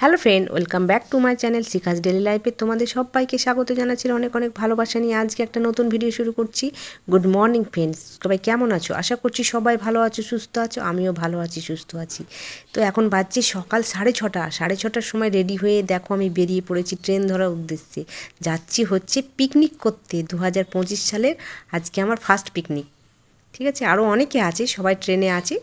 Hello friend, welcome back to my channel Shikha's daily লাইফে। তোমাদের সবাইকে স্বাগত জানাচ্ছি, অনেক অনেক ভালোবাসা নিয়ে আজকে একটা নতুন ভিডিও শুরু করছি। গুড মর্নিং ফ্রেন্ডস, সবাই কেমন আছো? আশা করছি সবাই ভালো আছো, সুস্থ আছো, আমিও ভালো আছি, সুস্থ আছি। তো এখন বাজছে সকাল সাড়ে ছটা, সাড়ে ছটার সময় রেডি হয়ে দেখো আমি বেরিয়ে পড়েছি ট্রেন ধরার উদ্দেশ্যে। যাচ্ছি হচ্ছে পিকনিক করতে দু হাজার পঁচিশ সালের আজকে আমার ফার্স্ট পিকনিক ঠিক আছে? আরও অনেকে আছে, সবাই ট্রেনে আছে।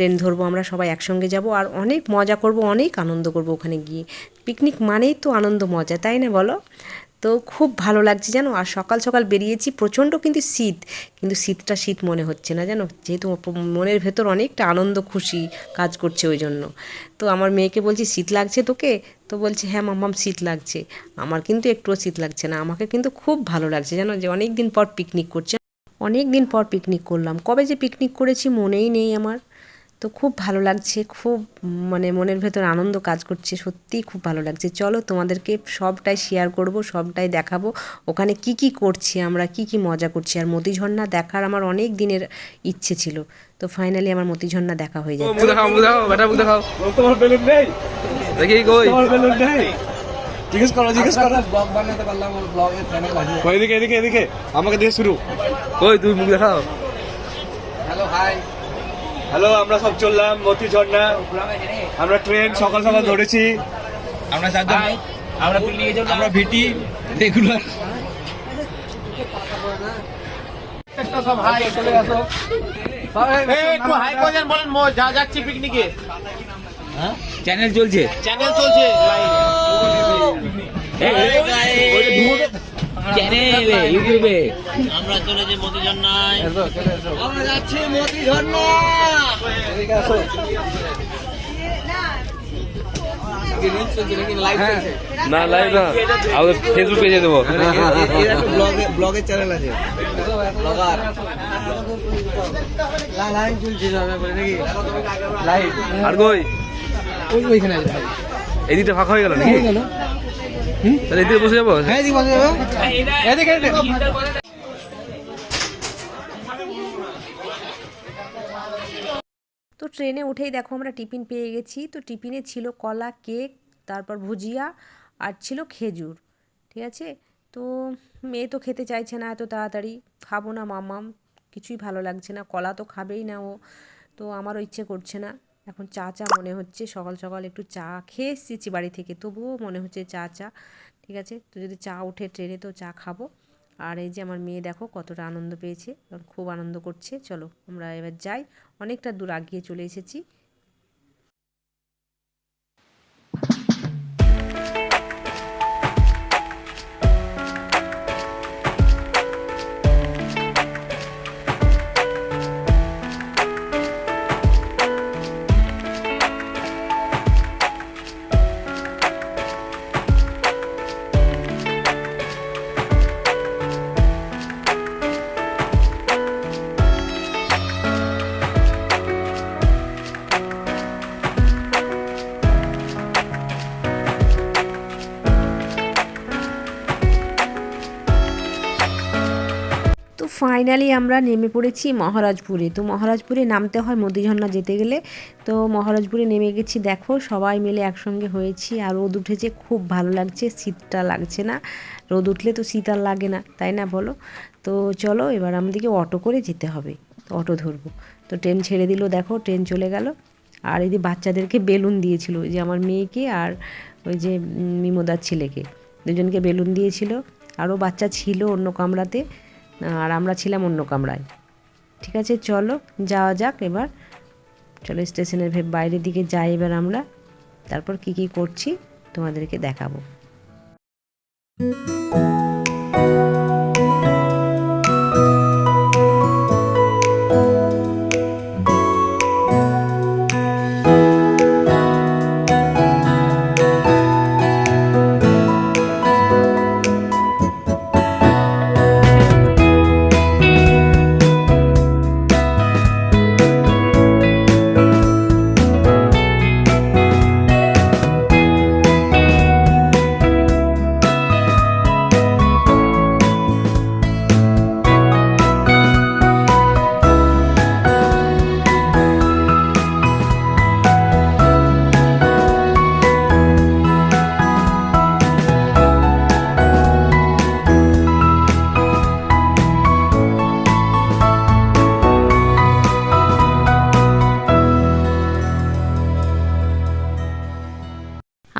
ট্রেন ধরবো, আমরা সবাই একসঙ্গে যাব আর অনেক মজা করব, অনেক আনন্দ করব ওখানে গিয়ে। পিকনিক মানেই তো আনন্দ, মজা, তাই না বলো? তো খুব ভালো লাগছে জানো, আর সকাল সকাল বেরিয়েছি, প্রচণ্ড কিন্তু শীত, কিন্তু শীতটা শীত মনে হচ্ছে না জানো? যেহেতু মনের ভেতর অনেকটা আনন্দ, খুশি কাজ করছে ওই জন্য। তো আমার মেয়েকে বলছি, শীত লাগছে তোকে? তো বলছে হ্যাঁ মাম্মাম, শীত লাগছে। আমার কিন্তু একটুও শীত লাগছে না, আমাকে কিন্তু খুব ভালো লাগছে জানো যে অনেক দিন পর পিকনিক করছে। অনেক দিন পর পিকনিক করলাম। কবে যে পিকনিক করেছি মনেই নেই আমার। তো খুব ভালো লাগছে খুব মানে মনের ভেতর আনন্দ কাজ করছে সত্যিই খুব ভালো লাগছে। চলো তোমাদেরকে সবটাই শেয়ার করব সবটাই দেখাবো ওখানে কি কি করছি আমরা কি কি মজা করছি। আর মতি ঝর্ণা দেখার আমার অনেক দিনের ইচ্ছে ছিল তো ফাইনালি আমার মতি ঝর্ণা দেখা হয়ে যায় মুখ দেখাও মুখ দেখাও বেটা মুখ দেখাও। তোমার বেলুন নেই? দেখি কই। তোমার বেলুন নেই? জিজ্ঞেস করো জিজ্ঞেস করো। ব্লগ বানাতে পারলাম এদিকে এদিকে এদিকে। আমাকে দিয়ে শুরু। কই তুই মুখ দেখাও। হ্যালো হাই হ্যালো আমরা সব চললাম মতি ঝর্ণা। আমরা ট্রেন সকাল সকাল ধরেছি। আমরা চারজন আমরা আমরা ভিটি রেগুলার। সব হাই চলে আসো। একটু হাই করে বলেন যা যাচ্ছি পিকনিকে চ্যানেল চলছে? চ্যানেল চলছে চ্যানেলে ইউটিউবে আমরা চলেছি মতি ঝর্ণায় আমরা যাচ্ছি মতি ঝর্ণা না লাইভ না আমাদের ফেসবুক পেজে দেবো ব্লগের চ্যানেল আছে ব্লগার লাইভ চলছে নাকি লাইভ আর কই ওই ওইখানে এদিকটা ফাঁকা হয়ে গেল নাকি তাহলে এদিকে বসে যাব? হ্যাঁ এদিকে বসে যাব। এদিকে তো ট্রেনে উঠেই দেখো আমরা টিফিন পেয়ে গেছি। তো টিফিনে ছিল কলা কেক তারপর ভুজিয়া আর ছিল খেজুর ঠিক আছে? তো মেয়ে তো খেতে চাইছে না এত তাড়াতাড়ি। খাব না মামাম কিছুই ভালো লাগছে না। কলা তো খাবেই না ও তো আমারও ইচ্ছে করছে না। এখন চা চা মনে হচ্ছে, সকাল সকাল একটু চা খেয়ে এসেছি বাড়ি থেকে। তবুও মনে হচ্ছে চা চা ঠিক আছে? তো যদি চা উঠে ট্রেনে তো চা খাব। আর এই যে আমার মেয়ে দেখো কতটা আনন্দ পেয়েছে খুব আনন্দ করছে। চলো আমরা এবার যাই, অনেকটা দূর আগিয়ে চলে এসেছি। ফাইনালি আমরা নেমে পড়েছি মহারাজপুরে। তো মহারাজপুরে নামতে হয় মদিঝর্ণা যেতে গেলে। তো মহারাজপুরে নেমে গেছি, দেখো সবাই মিলে একসঙ্গে হয়েছি আর রোদ উঠেছে, খুব ভালো লাগছে, শীতটা লাগছে না। রোদ উঠলে তো শীত আর লাগে না, তাই না বলো? তো চলো এবার আমাদেরকে অটো করে যেতে হবে তো অটো ধরবো। তো ট্রেন ছেড়ে দিল, দেখো ট্রেন চলে গেল। আর এই যে বাচ্চাদেরকে বেলুন দিয়েছিল যে আমার মেয়েকে আর ওই যে মিমোদার ছেলেকে। দুজনকে বেলুন দিয়েছিল। আরও বাচ্চা ছিল অন্য কামরাতে। আর আমরা ছিলাম অন্য কামরায়। ঠিক আছে, চলো, যাওয়া যাক এবার। চলো স্টেশনের বাইরের দিকে যাই এবার আমরা। তারপর কি কি করছি তোমাদেরকে দেখাবো।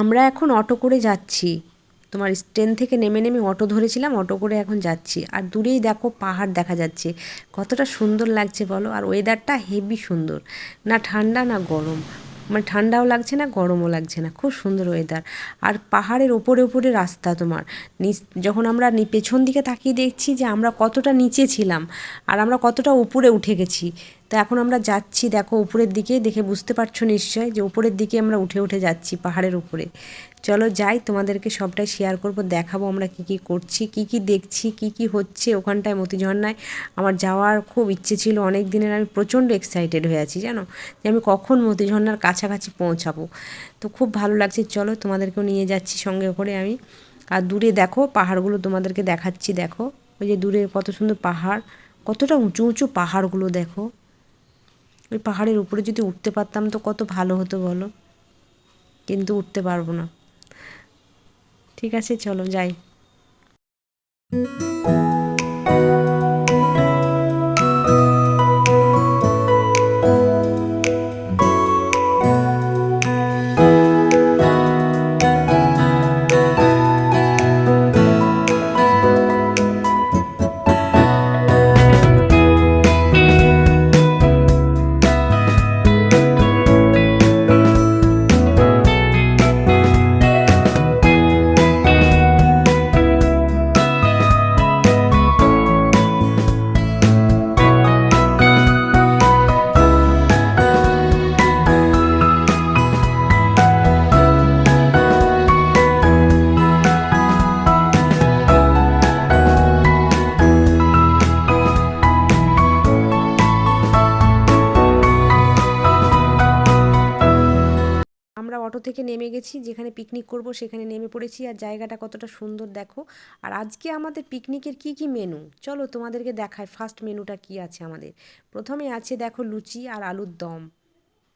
আমরা এখন অটো করে যাচ্ছি। তোমার ট্রেন থেকে নেমে নেমে অটো ধরেছিলাম, অটো করে এখন যাচ্ছি। আর দূরেই দেখো পাহাড় দেখা যাচ্ছে। কতটা সুন্দর লাগছে বলো, আর ওয়েদারটা হেভি সুন্দর। না ঠান্ডা, না গরম। মানে ঠান্ডাও লাগছে না, গরমও লাগছে না। খুব সুন্দর ওয়েদার আর পাহাড়ের ওপরে ওপরে রাস্তা তোমার। নিচ, যখন আমরা পেছন দিকে তাকিয়ে দেখছি যে আমরা কতটা নিচে ছিলাম, আর আমরা কতটা উপরে উঠে গেছি। তো এখন আমরা যাচ্ছি, দেখো উপরের দিকে, দেখে বুঝতে পারছ নিশ্চয় যে উপরের দিকে আমরা উঠে উঠে যাচ্ছি পাহাড়ের উপরে। চলো যাই, তোমাদেরকে সবটাই শেয়ার করব, দেখাবো আমরা কি কি করছি, কি কি দেখছি, কি কি হচ্ছে ওখানটায় মতিঝর্ণায় আমার যাওয়ার খুব ইচ্ছে ছিল, অনেক দিনের আমি প্রচণ্ড এক্সাইটেড হয়ে আছি, জানো? যে আমি কখন মতিঝর্ণার কাছাকাছি পৌঁছাবো। তো খুব ভালো লাগছে, চলো তোমাদেরকেও নিয়ে যাচ্ছি সঙ্গে করে আমি। আর দূরে দেখো, পাহাড়গুলো তোমাদেরকে দেখাচ্ছি, দেখো। ওই যে দূরে কত সুন্দর পাহাড়, কতটা উঁচু উঁচু পাহাড়গুলো দেখো। ওই পাহাড়ের উপরে যদি উঠতে পারতাম তো কত ভালো হতো বলো। কিন্তু উঠতে পারব না। ঠিক আছে, চলো, যাই। থেকে নেমে গেছি, যেখানে পিকনিক করব সেখানে নেমে পড়েছি। আর জায়গাটা কতটা সুন্দর দেখো। আর আজকে আমাদের পিকনিকের কি কি মেনু চলো তোমাদেরকে দেখায় ফার্স্ট মেনুটা কি আছে আমাদের। প্রথমে আছে দেখো লুচি আর আলুর দম।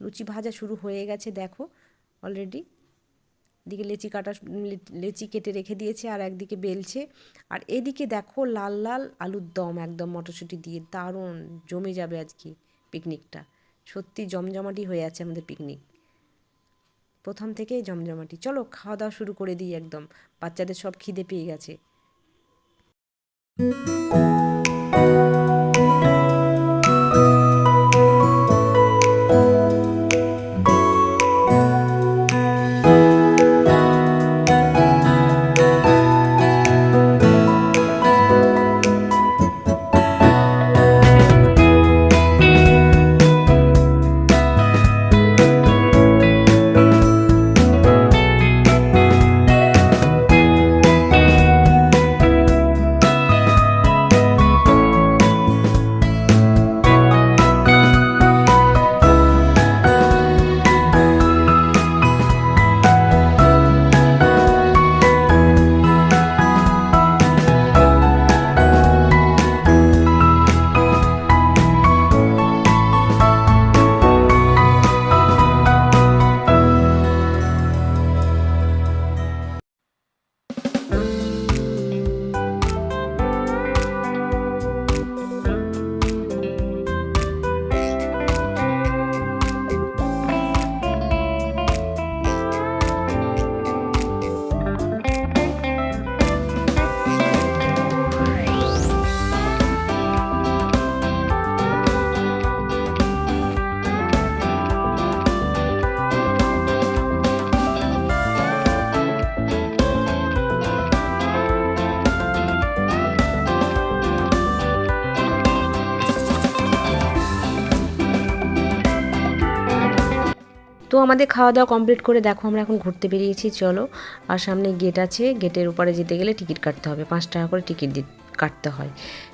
লুচি ভাজা শুরু হয়ে গেছে দেখো অলরেডি দিকে লেচি কাটা, লেচি কেটে রেখে দিয়েছে আর একদিকে বেলছে। আর এদিকে দেখো লাল লাল আলুর দম একদম মটরশুঁটি দিয়ে। দারুণ জমে যাবে আজকে পিকনিকটা সত্যি জমজমাটি হয়ে আছে আমাদের পিকনিক প্রথম থেকেই জমজমাটি। চলো খাওয়া দাওয়া শুরু করে দিই একদম। বাচ্চাদের সব খিদে পেয়ে গেছে। আমাদের খাওয়া দাওয়া কমপ্লিট করে দেখো, আমরা এখন ঘুরতে বেরিয়েছি, চলো। আর সামনে গেট আছে গেটের উপরে যেতে গেলে টিকিট কাটতে হবে, পাঁচ টাকা করে টিকিট কাটতে হয়।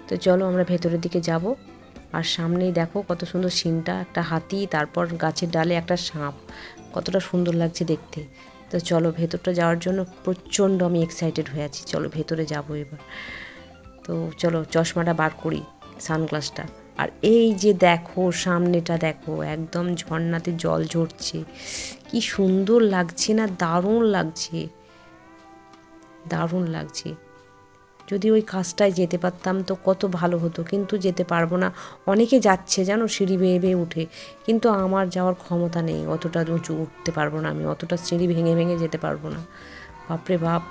তো চলো আমরা ভেতরের দিকে যাব। আর সামনেই দেখো কত সুন্দর সিনটা, একটা হাতি, তারপর গাছের ডালে একটা সাপ, কতটা সুন্দর লাগছে দেখতে। তো চলো ভেতরটা যাওয়ার জন্য প্রচণ্ড আমি এক্সাইটেড হয়ে আছি, চলো ভেতরে যাব এবার। তো চলো চশমাটা বার করি, সানগ্লাসটা। আর এই যে দেখো, সামনেটা দেখো, একদম ঝর্ণাতে জল ঝরছে। কি সুন্দর লাগছে না, দারুণ লাগছে। দারুণ লাগছে। যদি ওই কাজটায় যেতে পারতাম তো কত ভালো হতো, কিন্তু যেতে পারব না। অনেকে যাচ্ছে, জানো, সিঁড়ি বেয়ে বেয়ে উঠে। কিন্তু আমার যাওয়ার ক্ষমতা নেই, অতটা উঁচু উঠতে পারব না আমি, অতটা সিঁড়ি ভেঙে ভেঙে যেতে পারব না। বাপরে বাপ,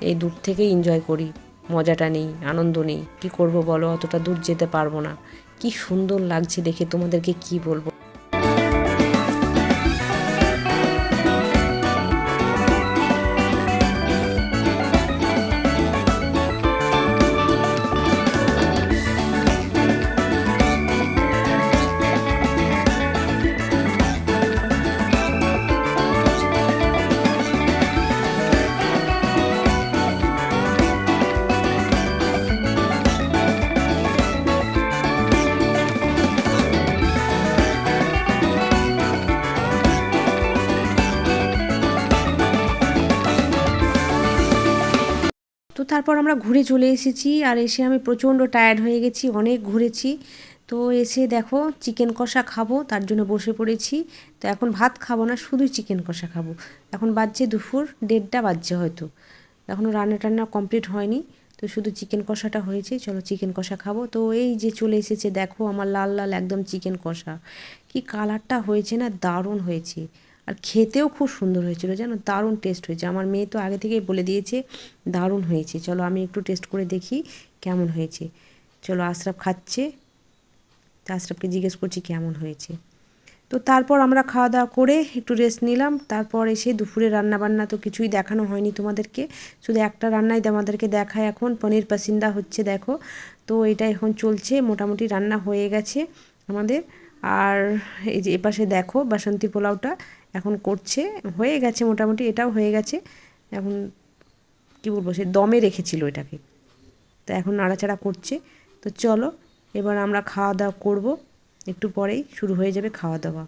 এই দূর থেকেই এনজয় করি। মজাটা নেই, আনন্দ নেই। কী করব বলো, অতটা দূর যেতে পারব না। কি সুন্দর লাগছে দেখে তোমাদেরকে কি বলব? তারপর আমরা ঘুরে চলে এসেছি, আর এসে আমি প্রচণ্ড টায়ার্ড হয়ে গেছি, অনেক ঘুরেছি। তো এসে দেখো চিকেন কষা খাব, তার জন্য বসে পড়েছি। তো এখন ভাত খাব না শুধু চিকেন কষা খাব। এখন বাজছে দুপুর, দেড়টা বাজছে হয়তো। এখনও রান্না টান্না কমপ্লিট হয়নি, তো শুধু চিকেন কষাটা হয়েছে, চলো চিকেন কষা খাব। তো এই যে চলে এসেছে, দেখো আমার লাল লাল একদম চিকেন কষা। কি কালারটা হয়েছে না, দারুণ হয়েছে। আর খেতেও খুব সুন্দর হয়েছিল, জানো? দারুণ টেস্ট হয়েছে। আমার মেয়ে তো আগে থেকেই বলে দিয়েছে, দারুণ হয়েছে। চলো আমি একটু টেস্ট করে দেখি কেমন হয়েছে। চলো আশরাফ খাচ্ছে। তা আশরাফকে জিজ্ঞেস করছি কেমন হয়েছে। তো তারপর আমরা খাওয়া দাওয়া করে একটু রেস্ট নিলাম। তারপর এসে দুপুরে রান্না বান্না তো কিছুই দেখানো হয়নি তোমাদেরকে। শুধু একটা রান্নাই আমাদেরকে দেখায় এখন। পনির পাসিন্দা হচ্ছে, দেখো। তো এটা এখন চলছে। মোটামুটি রান্না হয়ে গেছে আমাদের। আর এই যে এপাশে দেখো বাসন্তী পোলাওটা। এখন করছে, হয়ে গেছে মোটামুটি, এটাও হয়ে গেছে। এখন কী বলব, সে দমে রেখেছিল এটাকে। তো এখন নাড়াচাড়া করছে। তো চলো, এবার আমরা খাওয়া দাওয়া করব। একটু পরেই শুরু হয়ে যাবে খাওয়া দাওয়া।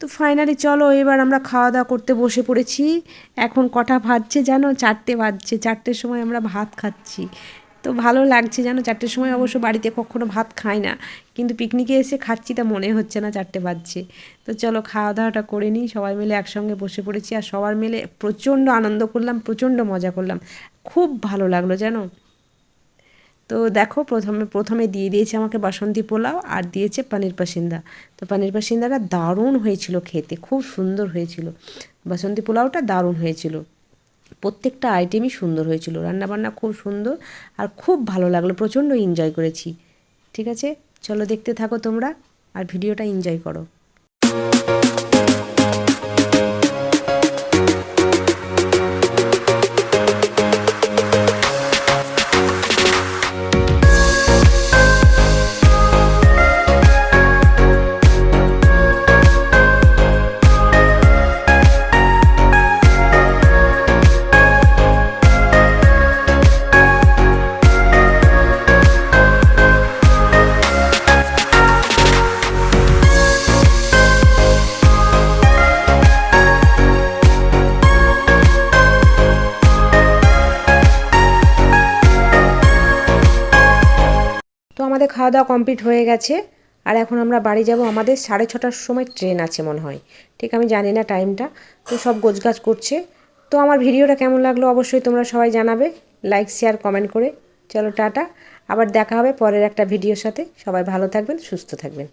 তো ফাইনালি চলো, এবার আমরা খাওয়া দাওয়া করতে বসে পড়েছি। এখন কটা ভাজছে জানো? চারটে বাজছে। চারটের সময় আমরা ভাত খাচ্ছি। তো ভালো লাগছে জানো? চারটের সময় অবশ্য বাড়িতে কখনো ভাত খাই না। কিন্তু পিকনিকে এসে খাচ্ছি তা মনে হচ্ছে না চারটে বাজছে। তো চলো খাওয়া দাওয়াটা করে নিই, সবাই মিলে একসঙ্গে বসে পড়েছি আর সবার মিলে প্রচণ্ড আনন্দ করলাম, প্রচণ্ড মজা করলাম। খুব ভালো লাগল জানো? তো দেখো, প্রথমে প্রথমে দিয়ে দিয়েছে আমাকে বাসন্তী পোলাও আর দিয়েছে পানির পাসিন্দা। তো পানির পাসিন্দাটা দারুণ হয়েছিল খেতে, খুব সুন্দর হয়েছিল। বাসন্তী পোলাওটা দারুণ হয়েছিল। প্রত্যেকটা আইটেমই সুন্দর হয়েছিল। রান্নাবান্না খুব সুন্দর আর খুব ভালো লাগল, প্রচণ্ড এনজয় করেছি। ঠিক আছে? চলো দেখতে থাকো তোমরা আর ভিডিওটা এনজয় করো। আমাদের খাওয়া দাওয়া কমপ্লিট হয়ে গেছে। আর এখন আমরা বাড়ি যাব আমাদের সাড়ে ছটার সময় ট্রেন আছে মনে হয়। ঠিক আমি জানি না টাইমটা। তো সব গোছগাছ করছে। তো আমার ভিডিওটা কেমন লাগল অবশ্যই তোমরা সবাই জানাবে। লাইক শেয়ার কমেন্ট করে। চলো, টাটা। আবার দেখা হবে পরের একটা ভিডিওর সাথে। সবাই ভালো থাকবেন, সুস্থ থাকবেন।